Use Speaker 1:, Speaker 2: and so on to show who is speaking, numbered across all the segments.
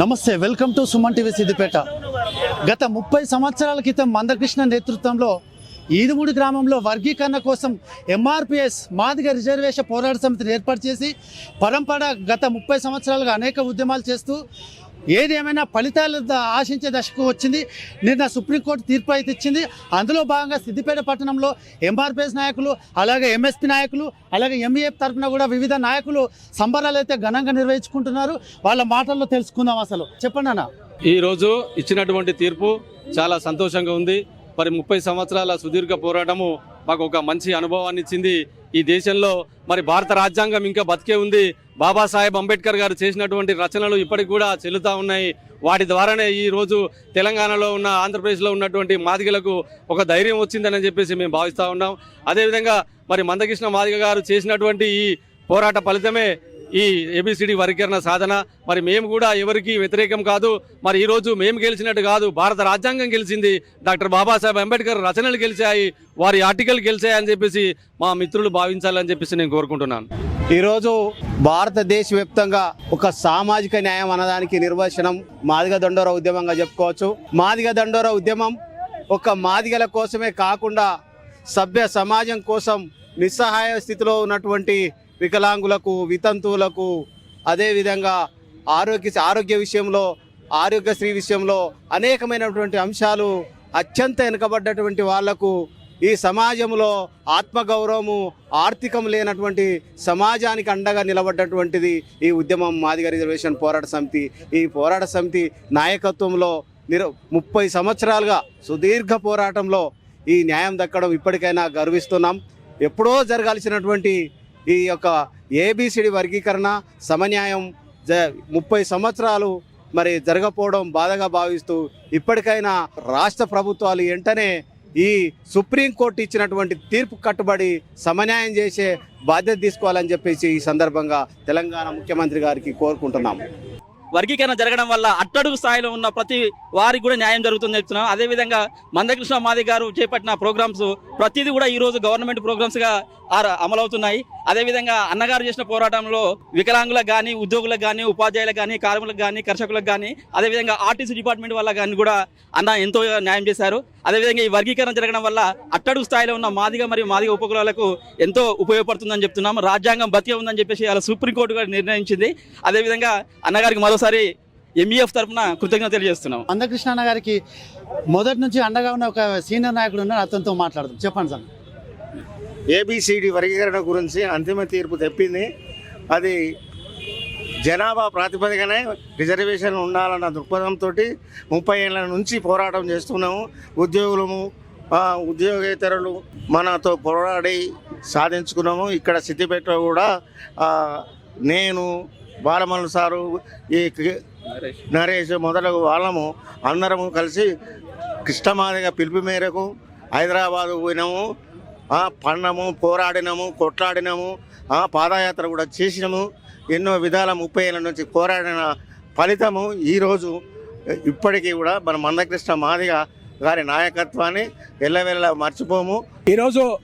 Speaker 1: నమస్తే welcome to Suman TV Siddipet. గత ముప్పై సంవత్సరాల క్రితం మందకృష్ణ నేతృత్వంలో ఈదుమూడి గ్రామంలో వర్గీకరణ కోసం ఎంఆర్పిఎస్ మాదిగ రిజర్వేషన్ పోరాట సమితిని ఏర్పాటు చేసి పరంపర గత ముప్పై సంవత్సరాలుగా అనేక ఉద్యమాలు చేస్తూ ఏది ఏమైనా ఫలితాలు ఆశించే దశకు వచ్చింది. నిన్న సుప్రీంకోర్టు తీర్పు అయితే ఇచ్చింది. అందులో భాగంగా సిద్దిపేట పట్టణంలో ఎంఆర్పిఎస్ నాయకులు అలాగే ఎంఎస్పి నాయకులు అలాగే ఎంఈఎఫ్ తరఫున కూడా వివిధ నాయకులు సంబరాలు అయితే ఘనంగా నిర్వహించుకుంటున్నారు. వాళ్ళ మాటల్లో తెలుసుకుందాం అసలు. చెప్పండి అన్న.
Speaker 2: ఈరోజు ఇచ్చినటువంటి తీర్పు చాలా సంతోషంగా ఉంది. మరి ముప్పై సంవత్సరాల సుదీర్ఘ పోరాటము మాకు ఒక మంచి అనుభవాన్ని ఇచ్చింది. ఈ దేశంలో మరి భారత రాజ్యాంగం ఇంకా బతికే ఉంది. బాబాసాహెబ్ అంబేద్కర్ గారు చేసినటువంటి రచనలు ఇప్పటికి కూడా చెల్లుతా ఉన్నాయి. వాటి ద్వారానే ఈ రోజు తెలంగాణలో ఉన్న ఆంధ్రప్రదేశ్లో ఉన్నటువంటి మాదిగలకు ఒక ధైర్యం వచ్చిందని చెప్పేసి మేము భావిస్తూ ఉన్నాం. అదేవిధంగా మరి మందకృష్ణ మాదిగ గారు చేసినటువంటి ఈ పోరాట ఫలితమే ఈ ఏబిసిడి వర్గీకరణ సాధన. మరి మేము కూడా ఎవరికి వ్యతిరేకం కాదు. మరి ఈరోజు మేము గెలిచినట్టు కాదు. భారత రాజ్యాంగం గెలిచింది. డాక్టర్ బాబాసాహెబ్ అంబేద్కర్ రచనలు గెలిచాయి. వారి ఆర్టికల్ గెలిచాయని చెప్పేసి మా మిత్రులు భావించాలని చెప్పేసి నేను కోరుకుంటున్నాను.
Speaker 3: ఈరోజు భారతదేశ వ్యాప్తంగా ఒక సామాజిక న్యాయం అనడానికి నిర్వచనం మాదిగ దండోర ఉద్యమంగా చెప్పుకోవచ్చు. మాదిగ దండోర ఉద్యమం ఒక మాదిగల కోసమే కాకుండా సభ్య సమాజం కోసం నిస్సహాయ స్థితిలో ఉన్నటువంటి వికలాంగులకు వితంతువులకు అదేవిధంగా ఆరోగ్య ఆరోగ్య విషయంలో ఆరోగ్యశ్రీ విషయంలో అనేకమైనటువంటి అంశాలు అత్యంత వెనుకబడ్డటువంటి వాళ్ళకు ఈ సమాజంలో ఆత్మగౌరవము ఆర్థికం లేనటువంటి సమాజానికి అండగా నిలబడ్డటువంటిది ఈ ఉద్యమం మాదిగ రిజర్వేషన్ పోరాట సమితి. ఈ పోరాట సమితి నాయకత్వంలో నిర ముప్పై సంవత్సరాలుగా సుదీర్ఘ పోరాటంలో ఈ న్యాయం దక్కడం ఇప్పటికైనా గర్విస్తున్నాం. ఎప్పుడో జరగాల్సినటువంటి ఈ యొక్క ఏబిసిడి వర్గీకరణ సమన్యాయం జ ముప్పై సంవత్సరాలు మరి జరగపోవడం బాధగా భావిస్తూ ఇప్పటికైనా రాష్ట్ర ప్రభుత్వాలు వెంటనే ఈ సుప్రీంకోర్టు ఇచ్చినటువంటి తీర్పు కట్టుబడి సమన్యాయం చేసే బాధ్యత తీసుకోవాలని చెప్పేసి ఈ సందర్భంగా తెలంగాణ ముఖ్యమంత్రి గారికి కోరుకుంటున్నాం
Speaker 4: వర్గీకరణ జరగడం వల్ల అట్టడుగు స్థాయిలో ఉన్న ప్రతి వారికి కూడా న్యాయం జరుగుతుందని చెప్తున్నాం. అదేవిధంగా మందకృష్ణ మాది గారు చేపట్టిన ప్రోగ్రామ్స్ ప్రతిదీ కూడా ఈరోజు గవర్నమెంట్ ప్రోగ్రామ్స్గా అమలవుతున్నాయి. అదేవిధంగా అన్నగారు చేసిన పోరాటంలో వికలాంగులకు కానీ ఉద్యోగులకు కానీ ఉపాధ్యాయులకు కానీ కార్మికులకు కానీ కర్షకులకు కానీ అదేవిధంగా ఆర్టీసీ డిపార్ట్మెంట్ వల్ల కానీ కూడా అన్న ఎంతో న్యాయం చేశారు. అదేవిధంగా ఈ వర్గీకరణ జరగడం వల్ల అట్టడుగు స్థాయిలో ఉన్న మాదిగ మరియు మాదిగ ఉపకులాలకు ఎంతో ఉపయోగపడుతుందని చెప్తున్నాం. రాజ్యాంగం బతికే ఉందని చెప్పేసి అలా సుప్రీంకోర్టు గారు నిర్ణయించింది. అదేవిధంగా అన్నగారికి మరో మరోసారి ఎంఈఎఫ్ తరఫున కృతజ్ఞత తెలియజేస్తున్నాం.
Speaker 1: మందకృష్ణ అన్న గారికి మొదటి నుంచి అండగా ఉన్న ఒక సీనియర్ నాయకుడు ఉన్నారు అతనితో మాట్లాడదాం. చెప్పండి సార్.
Speaker 5: ఏబిసిడి వర్గీకరణ గురించి అంతిమ తీర్పు తెప్పింది. అది జనాభా ప్రాతిపదికనే రిజర్వేషన్ ఉండాలన్న దృక్పథంతో ముప్పై ఏళ్ళ నుంచి పోరాటం చేస్తున్నాము. ఉద్యోగులము ఆ, ఉద్యోగేతరులు మనతో పోరాడి సాధించుకున్నాము. ఇక్కడ సిద్దిపేటలో కూడా ఆ, నేను బాలమల్లు సారు ఈ నరేష్. మొదలగు వాళ్ళము అందరము కలిసి కృష్ణమాదిగా పిలుపు మేరకు హైదరాబాదు పోయినాము. ఆ, పడినాము పోరాడినాము కొట్లాడినాము ఆ, పాదయాత్ర కూడా చేసినాము. ఎన్నో విధాల ముప్పై ఏళ్ళ నుంచి పోరాడిన ఫలితము ఈరోజు ఇప్పటికీ కూడా మన మందకృష్ణ మాదిగ గారి నాయకత్వాన్ని ఎల్లవెల్ల మర్చిపోము.
Speaker 6: ఈరోజు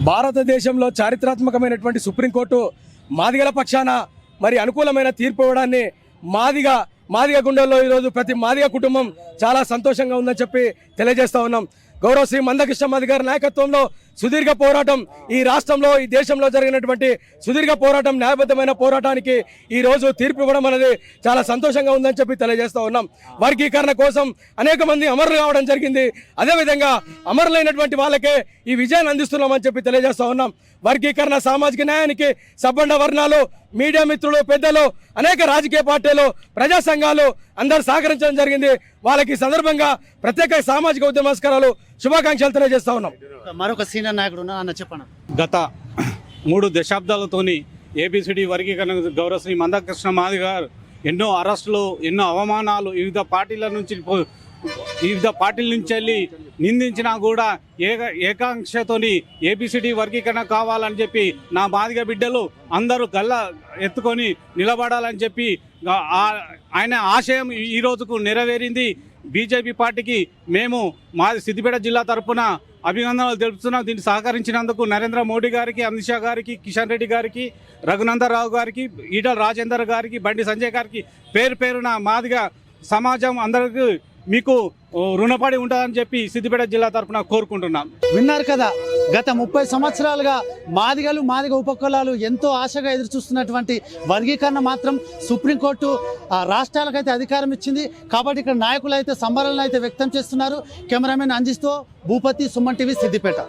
Speaker 6: భారతదేశంలో చారిత్రాత్మకమైనటువంటి సుప్రీంకోర్టు మాదిగల పక్షాన మరి అనుకూలమైన తీర్పు ఇవ్వడాన్ని మాదిగా మాదిగ గుండెల్లో ఈరోజు ప్రతి మాదిగ కుటుంబం చాలా సంతోషంగా ఉందని చెప్పి తెలియజేస్తా ఉన్నాం. గౌరవ శ్రీ మందకృష్ణ మాది గారి నాయకత్వంలో సుదీర్ఘ పోరాటం ఈ రాష్ట్రంలో ఈ దేశంలో జరిగినటువంటి సుదీర్ఘ పోరాటం న్యాయబద్ధమైన పోరాటానికి ఈ రోజు తీర్పు ఇవ్వడం అనేది చాలా సంతోషంగా ఉందని చెప్పి తెలియజేస్తూ ఉన్నాం. వర్గీకరణ కోసం అనేక మంది అమరులు కావడం జరిగింది. అదేవిధంగా అమరులైనటువంటి వాళ్ళకే ఈ విజయాన్ని అందిస్తున్నామని చెప్పి తెలియజేస్తూ ఉన్నాం. వర్గీకరణ సామాజిక న్యాయానికి సబ్బండ వర్ణాలు మీడియా మిత్రులు పెద్దలు అనేక రాజకీయ పార్టీలు ప్రజా సంఘాలు అందరూ సహకరించడం జరిగింది. వాళ్ళకి సందర్భంగా ప్రత్యేక సామాజిక ఉద్యమస్కారాలు శుభాకాంక్షలు తెలియజేస్తా ఉన్నాం.
Speaker 1: మరొక సీనియర్ నాయకుడు ఉన్నారు అన్న చెప్పండి
Speaker 7: గత మూడు దశాబ్దాలతోని ఏబిసిడి వర్గీకరణ గౌరవశ్రీ మందకృష్ణ మాది గారు ఎన్నో అరెస్టులు ఎన్నో అవమానాలు వివిధ పార్టీల నుంచి వివిధ పార్టీల నుంచి వెళ్ళి నిందించినా కూడా ఏక ఏకాంక్షతోని ఏబిసిడి వర్గీకరణ కావాలని చెప్పి నా బాధిక బిడ్డలు అందరూ గల్ల ఎత్తుకొని నిలబడాలని చెప్పి ఆయన ఆశయం ఈ రోజుకు నెరవేరింది. బీజేపీ పార్టీకి మేము మా సిద్దిపేట జిల్లా తరపున అభినందనలు తెలుపుతున్నాం. దీన్ని సహకరించినందుకు నరేంద్ర మోడీ గారికి అమిత్ షా గారికి కిషన్ రెడ్డి గారికి రఘునందరావు గారికి ఈటల రాజేందర్ గారికి బండి సంజయ్ గారికి పేరు పేరున మాదిగా సమాజం అందరికీ మీకు రుణపడి ఉంటుందని చెప్పి సిద్దిపేట జిల్లా తరపున కోరుకుంటున్నాం.
Speaker 1: విన్నారు కదా గత ముప్పై సంవత్సరాలుగా మాదిగలు మాదిగ ఉపకులాలు ఎంతో ఆశగా ఎదురు చూస్తున్నటువంటి వర్గీకరణ మాత్రం సుప్రీంకోర్టు ఆ, రాష్ట్రాలకైతే అధికారం ఇచ్చింది. కాబట్టి ఇక్కడ నాయకులు అయితే సంబరాలను అయితే వ్యక్తం చేస్తున్నారు. కెమెరామెన్ అంజిస్తో భూపతి సుమన్ టీవీ సిద్దిపేట.